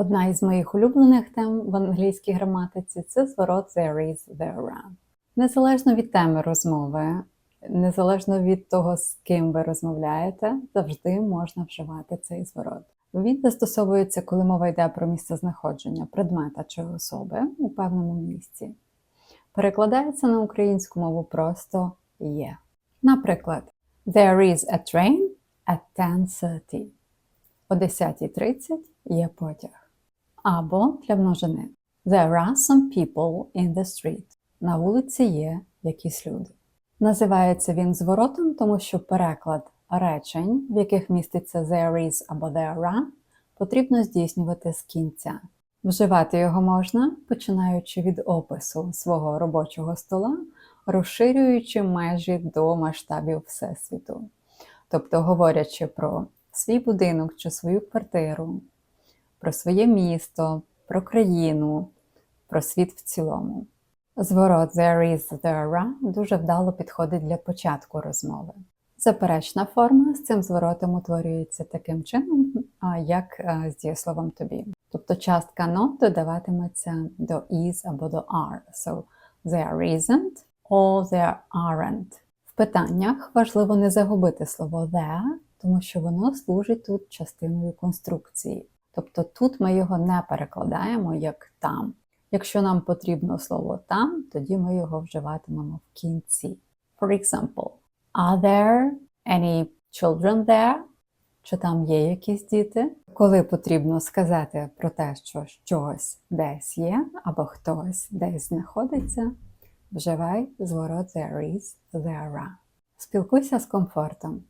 Одна із моїх улюблених тем в англійській граматиці це зворот there is, there are. Незалежно від теми розмови, незалежно від того, з ким ви розмовляєте, завжди можна вживати цей зворот. Він застосовується, коли мова йде про місце знаходження предмета чи особи у певному місці. Перекладається на українську мову просто є. Наприклад, There is a train at 10.30. О 10.30 є потяг. Або для множини. There are some people in the street. На вулиці є якісь люди. Називається він зворотом, тому що переклад речень, в яких міститься there is або there are, потрібно здійснювати з кінця. Вживати його можна, починаючи від опису свого робочого стола, розширюючи межі до масштабів Всесвіту. Тобто, говорячи про свій будинок чи свою квартиру, про своє місто, про країну, про світ в цілому. Зворот there is, there are дуже вдало підходить для початку розмови. Заперечна форма з цим зворотом утворюється таким чином, як е, з дієсловом тобі. Тобто частка not додаватиметься до is або до are. So there isn't or there aren't. В питаннях важливо не загубити слово there, тому що воно служить тут частиною конструкції. Тобто тут ми його не перекладаємо як там. Якщо нам потрібно слово там, тоді ми його вживатимемо в кінці. For example, are there any children there? Чи там є якісь діти? Коли потрібно сказати про те, що щось десь є, або хтось десь знаходиться, вживай зворот there is, there are. Спілкуйся з комфортом.